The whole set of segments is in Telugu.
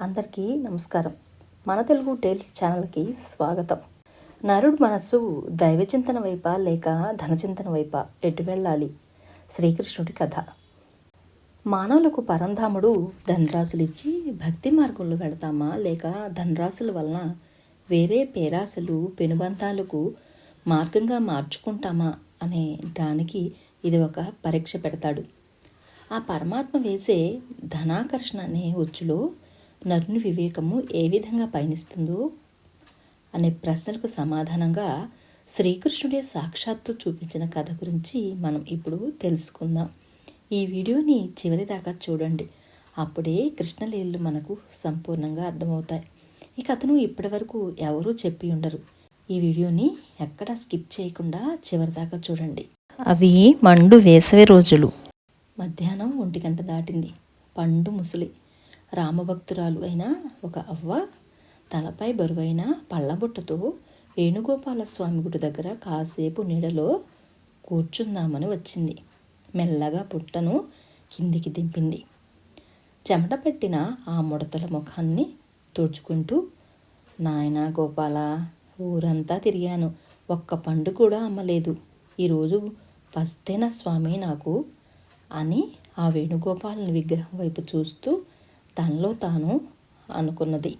అందరికీ నమస్కారం. మన తెలుగు టేల్స్ ఛానల్కి స్వాగతం. నరుడు మనస్సు దైవచింతన వైప లేక ధనచింతన వైప ఎటు వెళ్ళాలి? శ్రీకృష్ణుడి కథ. మానవులకు పరంధాముడు ధనరాశులిచ్చి భక్తి మార్గంలో వెళతామా లేక ధనరాశుల వలన వేరే పేరాశలు పెనుబంధాలకు మార్గంగా మార్చుకుంటామా అనే దానికి ఇది ఒక పరీక్ష పెడతాడు. ఆ పరమాత్మ వేసే ధనాకర్షణ అనే ఉచ్చులో నరుని వివేకము ఏ విధంగా పయనిస్తుందో అనే ప్రశ్నలకు సమాధానంగా శ్రీకృష్ణుడే సాక్షాత్తు చూపించిన కథ గురించి మనం ఇప్పుడు తెలుసుకుందాం. ఈ వీడియోని చివరి దాకా చూడండి. అప్పుడే కృష్ణలీలలు మనకు సంపూర్ణంగా అర్థమవుతాయి. ఈ కథను ఇప్పటివరకు ఎవరూ చెప్పి ఉండరు. ఈ వీడియోని ఎక్కడా స్కిప్ చేయకుండా చివరి దాకా చూడండి. అవి మండు వేసవి రోజులు. మధ్యాహ్నం ఒంటి గంట దాటింది. పండు ముసలి. రామభక్తురాలు అయిన ఒక అవ్వ తలపై బరువైన పళ్ళబుట్టతో వేణుగోపాల స్వామి గుడి దగ్గర కాసేపు నీడలో కూర్చుందామని వచ్చింది. మెల్లగా పుట్టను కిందికి దింపింది. చెమట పెట్టిన ఆ ముడతల ముఖాన్ని తుడుచుకుంటూ నాయన గోపాల ఊరంతా తిరిగాను. ఒక్క పండు కూడా అమ్మలేదు. ఈరోజు వస్తేనా స్వామి నాకు? అని ఆ వేణుగోపాలని విగ్రహం వైపు చూస్తూ తనలో తాను అనుకున్నది.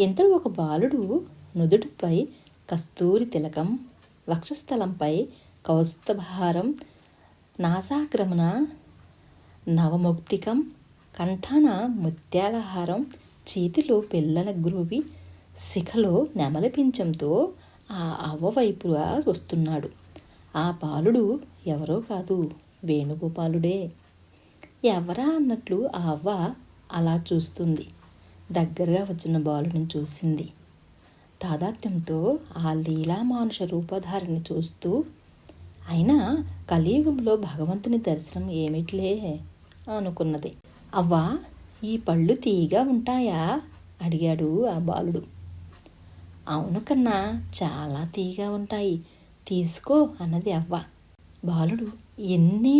ఇంతలో ఒక బాలుడు నుదుటిపై కస్తూరి తిలకం వక్షస్థలంపై కౌస్తుభహారం నాసాక్రమణ నవముక్తికం కంఠాన ముత్యాలహారం చేతిలో పిల్లల గ్రూవి శిఖలో నెమలపించంతో ఆ అవ్వ వైపుగా వస్తున్నాడు. ఆ బాలుడు ఎవరో కాదు వేణుగోపాలుడే. ఎవరా అన్నట్లు ఆ అవ్వ అలా చూస్తుంది. దగ్గరగా వచ్చిన బాలుని చూసింది. తాదాత్యంతో ఆ లీలా మానుష రూపధారిని చూస్తూ అయినా కలియుగంలో భగవంతుని దర్శనం ఏమిట్లే? అనుకున్నది. అవ్వా ఈ పళ్ళు తీయగా ఉంటాయా? అడిగాడు ఆ బాలుడు. అవును కన్నా చాలా తీయగా ఉంటాయి. తీసుకో అన్నది అవ్వ. బాలుడు ఎన్ని?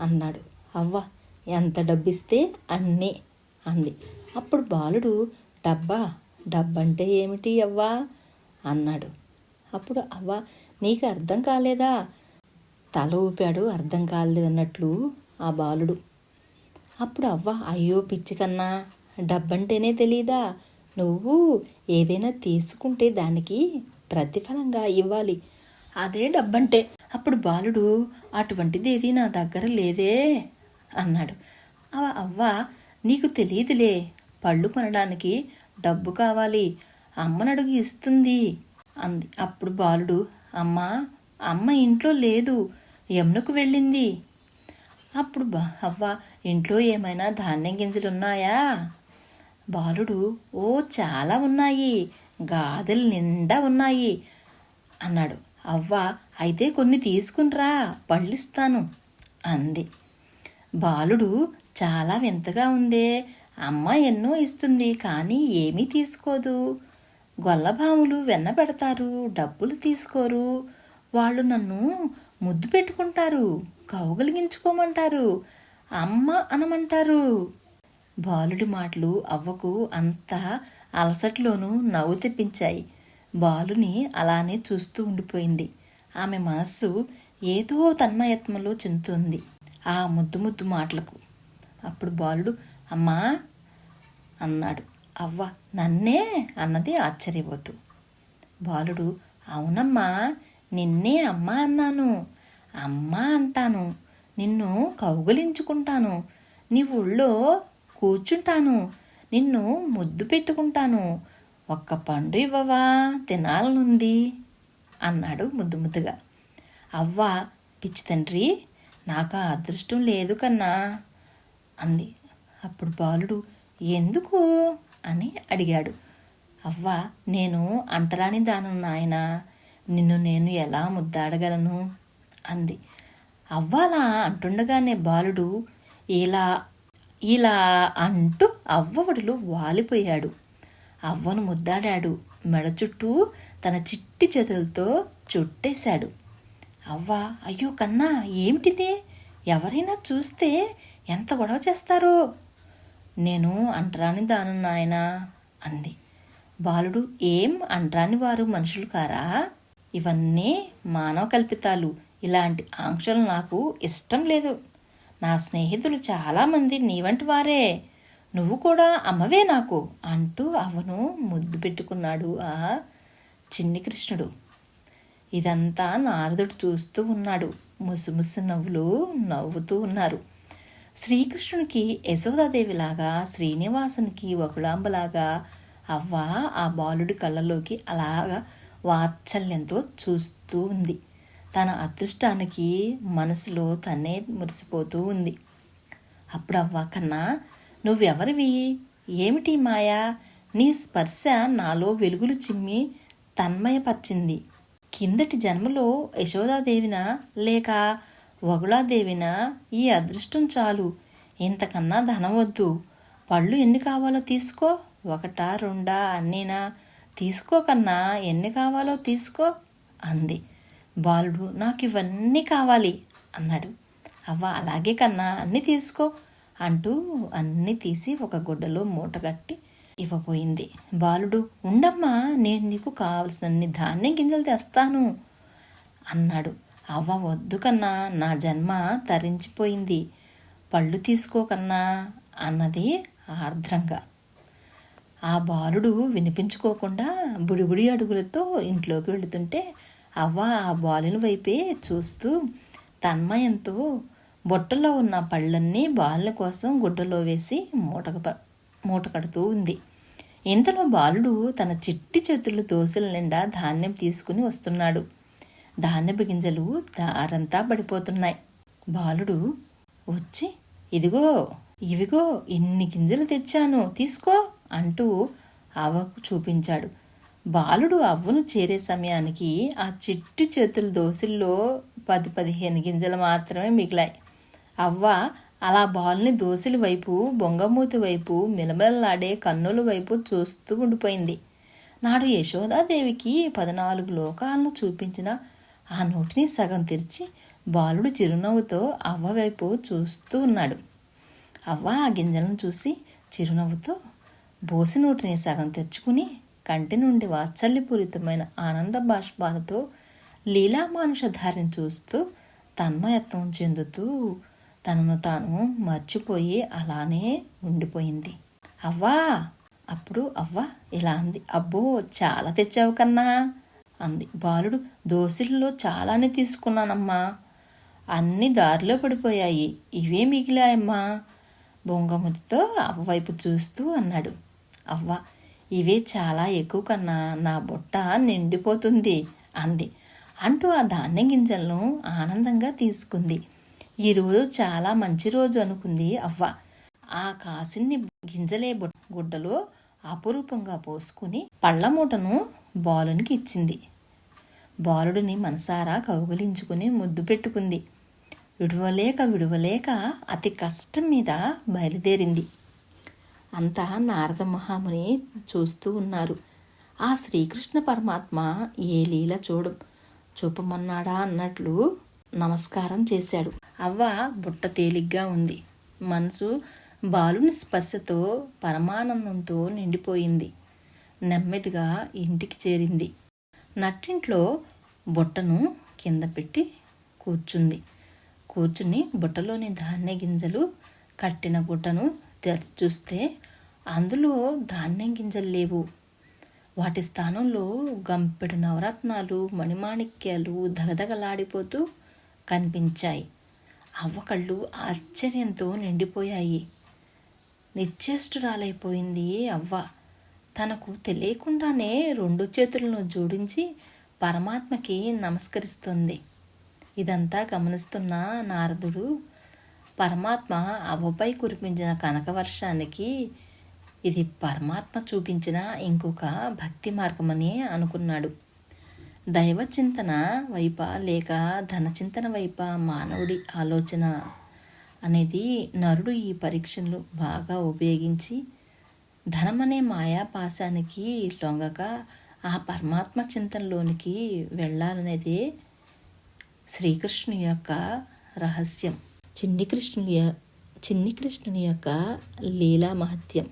అన్నాడు. అవ్వ ఎంత డబ్బిస్తే అన్నీ అంది. అప్పుడు బాలుడు డబ్బా డబ్బంటే ఏమిటి అవ్వా? అన్నాడు. అప్పుడు అవ్వ నీకు అర్థం కాలేదా? తల ఊపాడు అర్థం కాలేదన్నట్లు ఆ బాలుడు. అప్పుడు అవ్వ అయ్యో పిచ్చి కన్నా డబ్బంటేనే తెలీదా? నువ్వు ఏదైనా తీసుకుంటే దానికి ప్రతిఫలంగా ఇవ్వాలి. అదే డబ్బంటే. అప్పుడు బాలుడు అటువంటిదేది నా దగ్గర లేదే? అన్నాడు. అవ్వ నీకు తెలియదులే పళ్ళు కొనడానికి డబ్బు కావాలి. అమ్మనడుగు ఇస్తుంది. అంది. అప్పుడు బాలుడు అమ్మ అమ్మ ఇంట్లో లేదు. యమునకు వెళ్ళింది. అప్పుడు బా అవ్వ ఇంట్లో ఏమైనా ధాన్యం గింజలున్నాయా? బాలుడు ఓ చాలా ఉన్నాయి. గాదెలు నిండా ఉన్నాయి. అన్నాడు. అవ్వ అయితే కొన్ని తీసుకునిరా పళ్ళిస్తాను. అంది. బాలుడు చాలా వింతగా ఉందే. అమ్మ ఎన్నో ఇస్తుంది కానీ ఏమీ తీసుకోదు. గొల్లభాములు వెన్న పెడతారు డబ్బులు తీసుకోరు. వాళ్ళు నన్ను ముద్దు పెట్టుకుంటారు కౌగలిగించుకోమంటారు అమ్మ అనమంటారు. బాలుడి మాటలు అవ్వకు అంత అలసట్లోనూ నవ్వు తెప్పించాయి. బాలుని అలానే చూస్తూ ఉండిపోయింది. ఆమె మనస్సు ఏదో తన్మయత్మంలో చెందుతుంది. ఆ ముద్దు ముద్దు మాటలకు. అప్పుడు బాలుడు అమ్మా అన్నాడు. అవ్వ నన్నే అన్నది ఆశ్చర్యపోతూ. బాలుడు అవునమ్మా నిన్నే అమ్మ అన్నాను. అమ్మ అంటాను. నిన్ను కౌగలించుకుంటాను. నీ ఊళ్ళో కూర్చుంటాను. నిన్ను ముద్దు పెట్టుకుంటాను. ఒక్క పండు ఇవ్వవా? తినాలనుంది అన్నాడు ముద్దు ముద్దుగా. అవ్వ పిచ్చి తండ్రి నాకు ఆ అదృష్టం లేదు కన్నా అంది. అప్పుడు బాలుడు ఎందుకు? అని అడిగాడు. అవ్వ నేను అంటరాని దాను నాయన. నిన్ను నేను ఎలా ముద్దాడగలను? అంది. అవ్వాలా అంటుండగానే బాలుడు ఇలా ఇలా అంటూ అవ్వ ఒడిలో వాలిపోయాడు. అవ్వను ముద్దాడాడు. మెడ చుట్టూ తన చిట్టి చేతులతో చుట్టేశాడు. అవ్వ అయ్యో కన్నా ఏమిటిది? ఎవరైనా చూస్తే ఎంత గొడవ చేస్తారో. నేను అంటరాని దాను నాయన అంది. బాలుడు ఏం అంటరాని వారు మనుషులు కారా? ఇవన్నీ మానవ కల్పితాలు. ఇలాంటి ఆంక్షలు నాకు ఇష్టం లేదు. నా స్నేహితులు చాలామంది నీ వంటి వారే. నువ్వు కూడా అమ్మవే నాకు అంటూ అవను ముద్దు పెట్టుకున్నాడు ఆ చిన్ని కృష్ణుడు. ఇదంతా నారదుడు చూస్తూ ఉన్నాడు. ముసుముసు నవ్వులు నవ్వుతూ ఉన్నారు. శ్రీకృష్ణునికి యశోదాదేవిలాగా శ్రీనివాసునికి వకుళాంబలాగా అవ్వ ఆ బాలుడి కళ్ళలోకి అలాగా వాత్సల్యంతో చూస్తూ ఉంది. తన అదృష్టానికి మనసులో తనే మురిసిపోతూ ఉంది. అప్పుడు అవ్వ కన్నా నువ్వెవరివి? ఏమిటి మాయా? నీ స్పర్శ నాలో వెలుగులు చిమ్మి తన్మయపరిచింది. కిందటి జన్మలో యశోదాదేవిన లేక వగుళాదేవిన ఈ అదృష్టం చాలు. ఇంతకన్నా ధనం వద్దు పళ్ళు ఎన్ని కావాలో తీసుకో. ఒకటా రెండా అన్నీనా? తీసుకోకన్నా ఎన్ని కావాలో తీసుకో అంది. బాలుడు నాకు ఇవన్నీ కావాలి అన్నాడు. అవ్వ అలాగే కన్నా అన్నీ తీసుకో అంటూ అన్నీ తీసి ఒక గుడ్డలో మూట కట్టి ఇవ్వబోయింది. బాలుడు ఉండమ్మా నేను నీకు కావలసినన్ని ధాన్యం గింజలు తెస్తాను అన్నాడు. అవ్వ వద్దు కన్నా నా జన్మ తరించిపోయింది. పళ్ళు తీసుకోకన్నా అన్నది ఆర్ద్రంగా. ఆ బాలుడు వినిపించుకోకుండా బుడిబుడి అడుగులతో ఇంట్లోకి వెళుతుంటే అవ్వ ఆ బాలుని వైపే చూస్తూ తన్మయంతో బొట్టలో ఉన్న పళ్ళన్నీ బాలుల కోసం గుడ్డలో వేసి మూటకు మూట కడుతూ ఉంది. ఇంతలో బాలుడు తన చిట్టి చేతులు దోశల నిండా ధాన్యం తీసుకుని వస్తున్నాడు. ధాన్యపు గింజలు దారంతా పడిపోతున్నాయి. బాలుడు వచ్చి ఇదిగో ఇవిగో ఇన్ని గింజలు తెచ్చాను తీసుకో అంటూ అవ్వకు చూపించాడు. బాలుడు అవ్వను చేరే సమయానికి ఆ చిట్టి చేతుల దోశల్లో పది పదిహేను గింజలు మాత్రమే మిగిలాయి. అవ్వ అలా బాలుని దోసిలి వైపు బొంగమూతి వైపు మిలమిలలాడే కన్నుల వైపు చూస్తూ ఉండిపోయింది. నాడు యశోదాదేవికి పద్నాలుగు లోకాలను చూపించిన ఆ నోటిని సగం తెరిచి బాలుడు చిరునవ్వుతో అవ్వ వైపు చూస్తూ ఉన్నాడు. అవ్వ ఆ గింజలను చూసి చిరునవ్వుతో బోసి నోటిని సగం తెచ్చుకుని కంటి నుండి వాత్సల్యపూరితమైన ఆనంద బాష్పాలతో లీలామానుష ధారిని చూస్తూ తన్మయత్వం చెందుతూ తనను తాను మర్చిపోయి అలానే ఉండిపోయింది. అవ్వా! అప్పుడు అవ్వ ఇలా అంది. అబ్బో చాలా తెచ్చావు కన్నా! అంది. బాలుడు దోశల్లో చాలానే తీసుకున్నానమ్మా. అన్ని దారిలో పడిపోయాయి. ఇవే మిగిలాయమ్మా! బొంగముదితో అవ్వవైపు చూస్తూ అన్నాడు. అవ్వ ఇవే చాలా ఎక్కువ కన్నా నా బుట్ట నిండిపోతుంది అంది. అంటూ ఆ ధాన్యం గింజలను ఆనందంగా తీసుకుంది. ఈరోజు చాలా మంచి రోజు అనుకుంది అవ్వ. ఆ కాసిన్ని గింజలే గుడ్డలో అపురూపంగా పోసుకుని పళ్ళ మూటను బాలునికి ఇచ్చింది. బాలుడిని మనసారా కౌగులించుకుని ముద్దు పెట్టుకుంది. విడువలేక విడువలేక అతి కష్టం మీద బయలుదేరింది. అంతా నారద మహాముని చూస్తూ ఉన్నారు. ఆ శ్రీకృష్ణ పరమాత్మ ఏ లీల చూడు చూపమన్నాడా అన్నట్లు నమస్కారం చేశాడు. అవ్వ బుట్ట తేలిగ్గా ఉంది. మనసు బాలుని స్పర్శతో పరమానందంతో నిండిపోయింది. నెమ్మదిగా ఇంటికి చేరింది. నట్టింట్లో బుట్టను కింద పెట్టి కూర్చుంది. కూర్చుని బుట్టలోని ధాన్య గింజలు కట్టిన గుట్టను తెరిచి చూస్తే అందులో ధాన్యం గింజలు లేవు. వాటి స్థానంలో గంపెడు నవరత్నాలు మణిమాణిక్యాలు దగదగలాడిపోతూ కనిపించాయి. అవ్వ కళ్ళు ఆశ్చర్యంతో నిండిపోయాయి. నిశ్చేష్టురాలైపోయింది అవ్వ. తనకు తెలియకుండానే రెండు చేతులను జోడించి పరమాత్మకి నమస్కరిస్తుంది. ఇదంతా గమనిస్తున్న నారదుడు పరమాత్మ అవ్వపై కురిపించిన కనకవర్షానికి ఇది పరమాత్మ చూపించిన ఇంకొక భక్తి మార్గమని అనుకున్నాడు. దైవ చింతన వైప లేక ధనచింతన వైప మానవుడి ఆలోచన అనేది నరుడు ఈ పరీక్షలు బాగా ఉపయోగించి ధనమనే మాయాపాశానికి లొంగక ఆ పరమాత్మ చింతనలోనికి వెళ్ళాలనేదే శ్రీకృష్ణుని యొక్క రహస్యం. చిన్ని కృష్ణుని చిన్ని కృష్ణుని యొక్క లీలా మహత్యం.